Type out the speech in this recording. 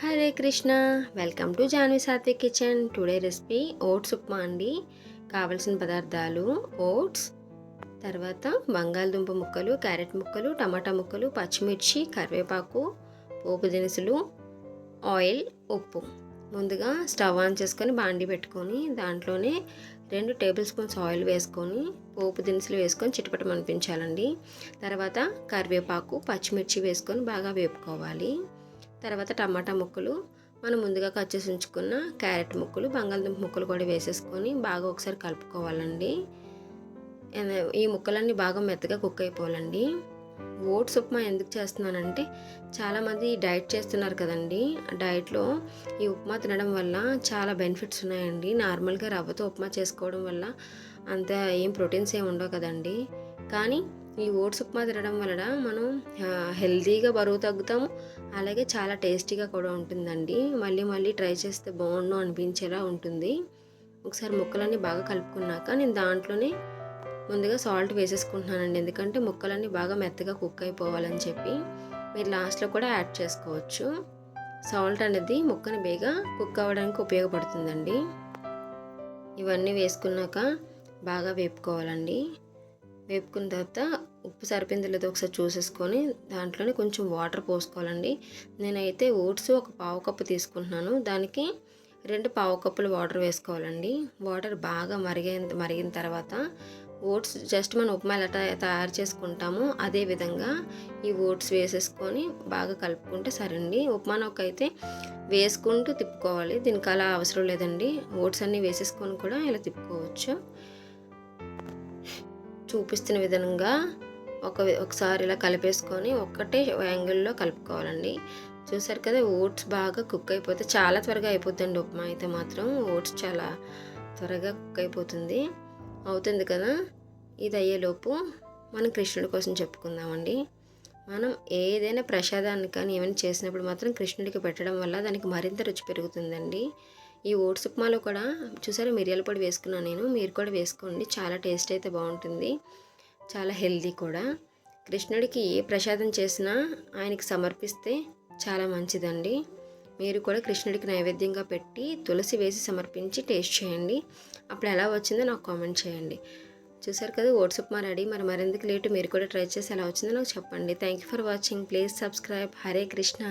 Hare Krishna. Welcome to Janvi Satvik kitchen today recipe oats upma అండి. కావలసిన పదార్థాలు oats తర్వాత బంగాళదుంప ముక్కలు క్యారెట్ ముక్కలు టమాటా ముక్కలు పచ్చిమిర్చి కరివేపాకు పోపు దినుసులు ఆయిల్ ఉప్పు. ముందుగా స్టవ్ ఆన్ చేసుకొని బాండి పెట్టుకొని దాంట్లోనే రెండు టేబుల్ స్పూన్స్ ఆయిల్ వేసుకొని పోపు దినుసులు వేసుకొని చిటపటం అనిపించాలండి. తర్వాత కరివేపాకు పచ్చిమిర్చి వేసుకొని బాగా వేపుకోవాలి. తర్వాత టమాటా ముక్కలు. మనం ముందుగా కట్ చేసి ఉంచుకున్న క్యారెట్ ముక్కలు బంగాళదుంప ముక్కలు కూడా వేసేసుకొని బాగా ఒకసారి కలుపుకోవాలండి. ఈ ముక్కలన్నీ బాగా మెత్తగా కుక్ అయిపోవాలండి. ఓట్స్ ఉప్మా ఎందుకు చేస్తున్నానంటే చాలామంది డైట్ చేస్తున్నారు కదండి. డైట్లో ఈ ఉప్మా తినడం వల్ల చాలా బెనిఫిట్స్ ఉన్నాయండి. నార్మల్గా రవ్వతో ఉప్మా చేసుకోవడం వల్ల అంత ఏం ప్రోటీన్స్ ఏమి ఉండవు కదండి. కానీ ఈ ఓట్స్ ఉప్మా తినడం వలన మనం హెల్తీగా బరువు తగ్గుతాము. అలాగే చాలా టేస్టీగా కూడా ఉంటుందండి. మళ్ళీ మళ్ళీ ట్రై చేస్తే బాగుండు అనిపించేలా ఉంటుంది. ఒకసారి ముక్కలన్నీ బాగా కలుపుకున్నాక నేను దాంట్లోనే ముందుగా సాల్ట్ వేసేసుకుంటున్నానండి. ఎందుకంటే ముక్కలన్నీ బాగా మెత్తగా కుక్ అయిపోవాలని చెప్పి మీరు లాస్ట్లో కూడా యాడ్ చేసుకోవచ్చు. సాల్ట్ అనేది ముక్కని బేగా కుక్ అవ్వడానికి ఉపయోగపడుతుందండి. ఇవన్నీ వేసుకున్నాక బాగా వేపుకోవాలండి. వేపుకున్న తర్వాత ఉప్పు సరిపోయింది లేదో ఒకసారి చూసేసుకొని దాంట్లోనే కొంచెం వాటర్ పోసుకోవాలండి. నేనైతే ఓట్స్ ఒక పావు కప్పు తీసుకుంటున్నాను. దానికి రెండు పావు కప్పులు వాటర్ వేసుకోవాలండి. వాటర్ బాగా మరిగిన మరిగిన తర్వాత ఓట్స్ జస్ట్ మనం ఉప్మా ఎలా తయారు చేసుకుంటామో అదే విధంగా ఈ ఓట్స్ వేసేసుకొని బాగా కలుపుకుంటే సరండి ఉప్మా అయితే వేసుకుంటూ తిప్పుకోవాలి. దీనికి అలా అవసరం లేదండి. ఓట్స్ అన్నీ వేసేసుకొని కూడా ఇలా తిప్పుకోవచ్చు. చూపిస్తున్న విధంగా ఒక ఒకసారి ఇలా కలిపేసుకొని ఒక్కటే యాంగిల్లో కలుపుకోవాలండి. చూసారు కదా ఓట్స్ బాగా కుక్ అయిపోతే చాలా త్వరగా అయిపోతుంది ఉప్మా అయితే మాత్రం. ఓట్స్ చాలా త్వరగా కుక్ అయిపోతుంది. అవుతుంది కదా? ఇది అయ్యేలోపు మనం కృష్ణుడి కోసం చెప్పుకుందామండి. మనం ఏదైనా ప్రసాదాన్ని కానీ ఏమైనా చేసినప్పుడు మాత్రం కృష్ణుడికి పెట్టడం వల్ల దానికి మరింత రుచి పెరుగుతుందండి. ఈ ఓట్స్ ఉప్మాలో కూడా చూసారా మిరియాల పొడి వేసుకున్నాను నేను. మీరు కూడా వేసుకోండి. చాలా టేస్ట్ అయితే బాగుంటుంది. చాలా హెల్దీ కూడా. కృష్ణుడికి ఏ ప్రసాదం చేసినా ఆయనకి సమర్పిస్తే చాలా మంచిదండి. మీరు కూడా కృష్ణుడికి నైవేద్యంగా పెట్టి తులసి వేసి సమర్పించి టేస్ట్ చేయండి. అప్పుడు ఎలా వచ్చిందో నాకు కామెంట్ చేయండి. చూసారు కదా ఓట్స్ ఉప్మా రెడీ. మరి మరెందుకు లేటు? మీరు కూడా ట్రై చేసి ఎలా వచ్చిందో నాకు చెప్పండి. Thank you for watching. Please subscribe. Hare Krishna.